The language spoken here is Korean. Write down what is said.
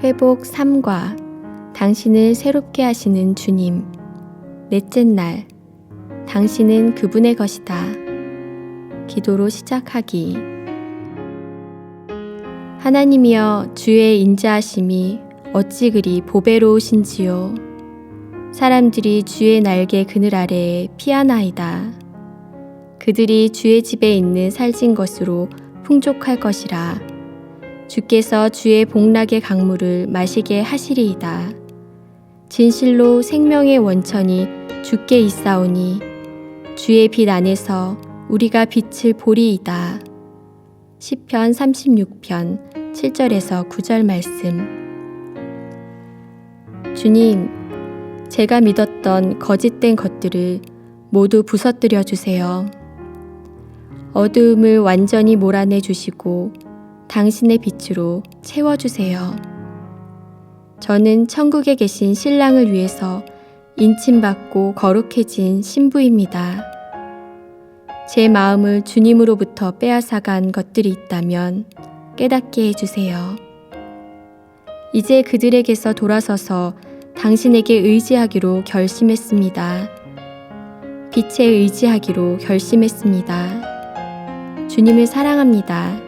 회복 3과 당신을 새롭게 하시는 주님. 넷째 날, 당신은 그분의 것이다. 기도로 시작하기. 하나님이여 주의 인자하심이 어찌 그리 보배로우신지요. 사람들이 주의 날개 그늘 아래에 피하나이다. 그들이 주의 집에 있는 살찐 것으로 풍족할 것이라. 주께서 주의 복락의 강물을 마시게 하시리이다. 진실로 생명의 원천이 주께 있사오니 주의 빛 안에서 우리가 빛을 보리이다. 시편 36편 7절에서 9절 말씀. 주님, 제가 믿었던 거짓된 것들을 모두 부서뜨려 주세요. 어두움을 완전히 몰아내 주시고 당신의 빛으로 채워주세요. 저는 천국에 계신 신랑을 위해서 인침받고 거룩해진 신부입니다. 제 마음을 주님으로부터 빼앗아간 것들이 있다면 깨닫게 해주세요. 이제 그들에게서 돌아서서 당신에게 의지하기로 결심했습니다. 빛에 의지하기로 결심했습니다. 주님을 사랑합니다.